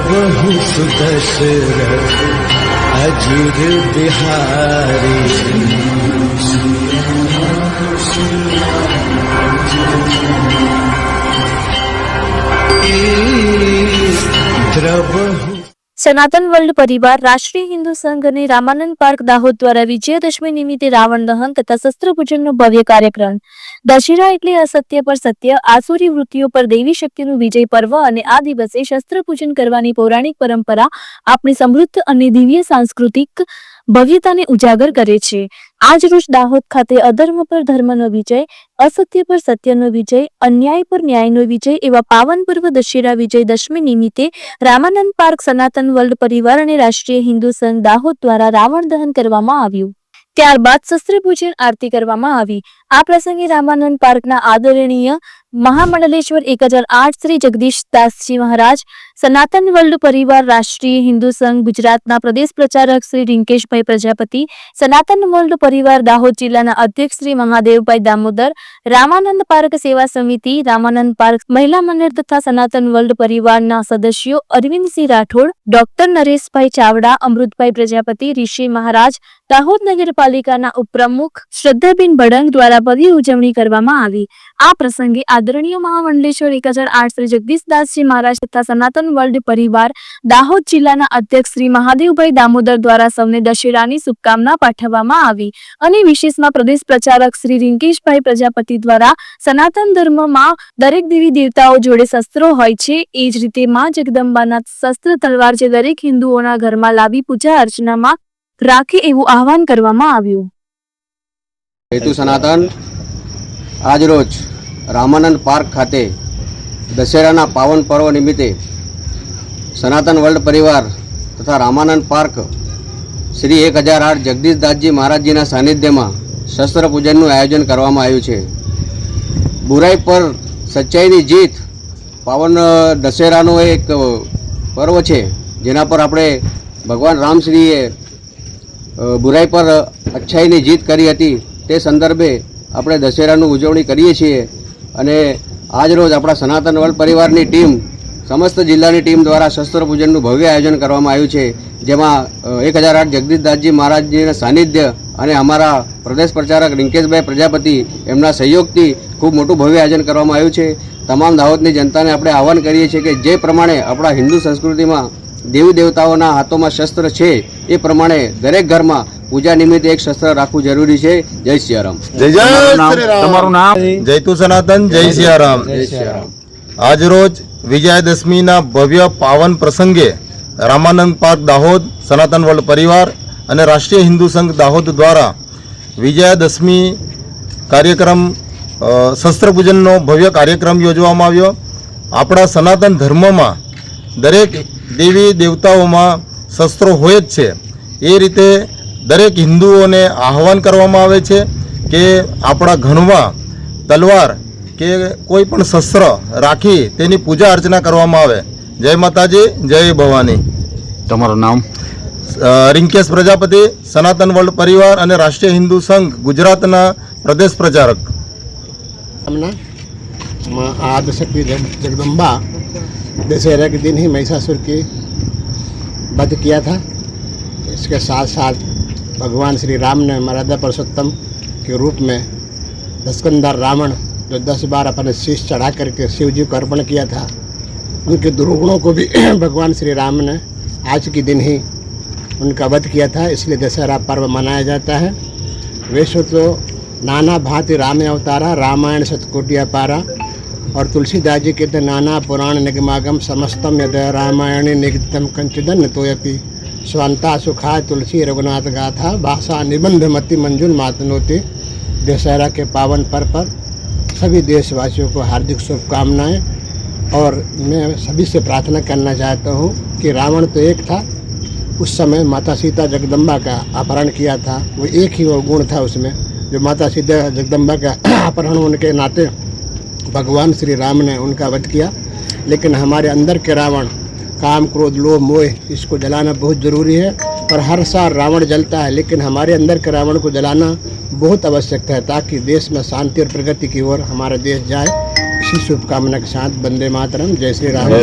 प्रभु सुदशरथ अजिर बिहारी द्रवहु સનાતન વર્લ્ડ પરિવાર, રાષ્ટ્રીય હિન્દુ સંઘ અને રામાનંદ પાર્ક દાહોદ દ્વારા વિજયદશમી નિમિત્તે રાવણ દહન તથા શસ્ત્ર પૂજનનો ભવ્ય કાર્યક્રમ. દશેરા એટલે અસત્ય પર સત્ય, આસુરી વૃત્તિઓ પર દેવી શક્તિનું વિજય પર્વ અને આ દિવસે શસ્ત્ર પૂજન કરવાની પૌરાણિક પરંપરા આપણી સમૃદ્ધ અને દિવ્ય સાંસ્કૃતિક ભવ્યતાને ઉજાગર કરે છે. આજ રોજ દાહોદ ખાતે અધર્મ પર ધર્મનો વિજય, અસત્ય પર સત્યનો વિજય, અન્યાય પર ન્યાયનો વિજય એવા પાવન પર્વ દશેરા વિજય દશમી નિમિત્તે રામાનંદ પાર્ક સનાતન વર્લ્ડ પરિવાર અને રાષ્ટ્રીય હિન્દુ સંઘ દાહોદ દ્વારા રાવણ દહન કરવામાં આવ્યું. ત્યારબાદ શસ્ત્ર પૂજન આરતી કરવામાં આવી. આ પ્રસંગે રામાનંદ પાર્કના આદરણીય મહામંડલેશ્વર એક હજાર આઠ શ્રી જગદીશ દાસજી મહારાજ, સનાતન વર્લ્ડ પરિવાર રાષ્ટ્રીય હિન્દુ સંઘ ગુજરાતના પ્રદેશ પ્રચારક શ્રી રિંકેશભાઈ પ્રજાપતિ, સનાતન વર્લ્ડ પરિવાર દાહોદ જિલ્લાના અધ્યક્ષ શ્રી મહાદેવભાઈ દામોદર, રામાનંદ પાર્ક સેવા સમિતિ, રામાનંદ પાર્ક મહિલા મંડળ તથા સનાતન વર્લ્ડ પરિવારના સદસ્યો અરવિંદસિંહ રાઠોડ, ડોક્ટર નરેશભાઈ ચાવડા, અમૃતભાઈ પ્રજાપતિ, ઋષિ મહારાજ, દાહોદ નગરપાલિકાના ઉપપ્રમુખ શ્રદ્ધાબેન ભડંગ દ્વારા ભવ્ય ઉજવણી કરવામાં આવી. આ પ્રસંગે આદરણીય મહામંડલેશ્વર એક હજાર આઠ શ્રી જગદીશદાસજી મહારાજ તથા સનાતન વર્લ્ડ પરિવાર દાહોદ જિલ્લાના અધ્યક્ષ શ્રી મહાદેવભાઈ દામોદર દ્વારા સૌને દશેરાની શુભકામના પાઠવવામાં આવી. અને વિશેષમાં પ્રદેશ પ્રચારક શ્રી રિંકેશભાઈ પ્રજાપતિ દ્વારા સનાતન ધર્મમાં દરેક દેવી દેવતાઓ જોડે શસ્ત્રો હોય છે, એ જ રીતે માં જગદંબાના શસ્ત્ર તલવાર જે દરેક હિન્દુઓના ઘરમાં લાવી પૂજા અર્ચનામાં રાખે એવું આહવાન કરવામાં આવ્યું. હેતુ સનાતન. આજરોજ રામાનંદ પાર્ક ખાતે દશેરાના પાવન પર્વ નિમિત્તે સનાતન વર્લ્ડ પરિવાર તથા રામાનંદ પાર્ક શ્રી એક હજાર આઠ જગદીશદાસજી મહારાજજીના સાનિધ્યમાં શસ્ત્ર પૂજનનું આયોજન કરવામાં આવ્યું છે. બુરાઈ પર સચ્ચાઈની જીત પાવન દશેરાનો એક પર્વ છે. જેના પર આપણે ભગવાન રામશ્રીએ બુરાઈ પર અચ્છાઈની જીત કરી હતી. તે સંદર્ભે આપણે દશેરાનું ઉજવણી કરીએ છીએ અને આજ રોજ આપણા સનાતન વર્લ્ડ પરિવારની ટીમ, સમસ્ત જિલ્લાની ટીમ દ્વારા શસ્ત્ર પૂજનનું ભવ્ય આયોજન કરવામાં આવ્યું છે. જેમાં એક હજાર આઠ જગદીશદાસજી મહારાજજીના સાનિધ્ય અને અમારા પ્રદેશ પ્રચારક રિંકેશભાઈ પ્રજાપતિ એમના સહયોગથી ખૂબ મોટું ભવ્ય આયોજન કરવામાં આવ્યું છે. તમામ દાહોદની જનતાને આપણે આહવાન કરીએ છીએ કે જે પ્રમાણે આપણા હિન્દુ સંસ્કૃતિમાં દેવી દેવતાઓના હાથોમાં શસ્ત્ર છે એ પ્રમાણે દરેક ઘરમાં પૂજા નિમિત્તે એક શસ્ત્ર રાખવું જરૂરી છે. જય સિયારામ જય જય તમારું નામ? શ્રી રામ. તમારું નામ? જય તુ સનાતન જય સિયારામ જય સિયારામ આજરોજ વિજયાદશમીના ભવ્ય પાવન પ્રસંગે રામાનંદ પાર્ક દાહોદ સનાતન વર્લ્ડ પરિવાર અને રાષ્ટ્રીય હિન્દુ સંઘ દાહોદ દ્વારા વિજયાદશમી કાર્યક્રમ શસ્ત્ર પૂજનનો ભવ્ય કાર્યક્રમ યોજવામાં આવ્યો. આપણા સનાતન ધર્મમાં દરેક દેવી દેવતાઓમાં શસ્ત્રો હોય જ છે. એ રીતે દરેક હિન્દુઓને આહવાન કરવામાં આવે છે કે આપણા ઘરમાં તલવાર કે કોઈ પણ શસ્ત્ર રાખી તેની પૂજા અર્ચના કરવામાં આવે. જય માતાજી જય ભવાની. તમારું નામ? રિંકેશ પ્રજાપતિ સનાતન વર્લ્ડ પરિવાર અને રાષ્ટ્રીય હિન્દુ સંઘ ગુજરાતના પ્રદેશ પ્રચારક. તમને આ જગદંબા दशहरा के दिन ही महिषासुर की वध किया था। इसके साथ साथ भगवान श्री राम ने मर्यादा पुरुषोत्तम के रूप में दस्कंदर रावण जो दस बार अपने शीश चढ़ा करके शिव जी को अर्पण किया था, उनके दुर्गुणों को भी भगवान श्री राम ने आज के दिन ही उनका वध किया था। इसलिए दशहरा पर्व मनाया जाता है। वैसे तो नाना भांति राम अवतारा, रामायण सतकोटिया पारा और तुलसीदास जी कहते नाना पुराण निगमागम समस्तम यद रामायण निगतम कंचिदन तोयपि। स्वांता सुखा तुलसी रघुनाथ गाथा भाषा निबंध मति मंजुल मातनोते। दशहरा के पावन पर्व पर सभी देशवासियों को हार्दिक शुभकामनाएँ। और मैं सभी से प्रार्थना करना चाहता हूँ कि रावण तो एक था, उस समय माता सीता जगदम्बा का अपहरण किया था। वो एक ही वो गुण था उसमें, जो माता सीता जगदम्बा का अपहरण होने के नाते भगवान श्री राम ने उनका वध किया, लेकिन हमारे अंदर के रावण, काम, क्रोध, लोभ, मोह, इसको जलाना बहुत ज़रूरी है और हर साल रावण जलता है, लेकिन हमारे अंदर के रावण को जलाना बहुत आवश्यक है ताकि देश में शांति और प्रगति की ओर हमारा देश जाए। इसी शुभकामना के साथ वंदे मातरम, जय श्री राम।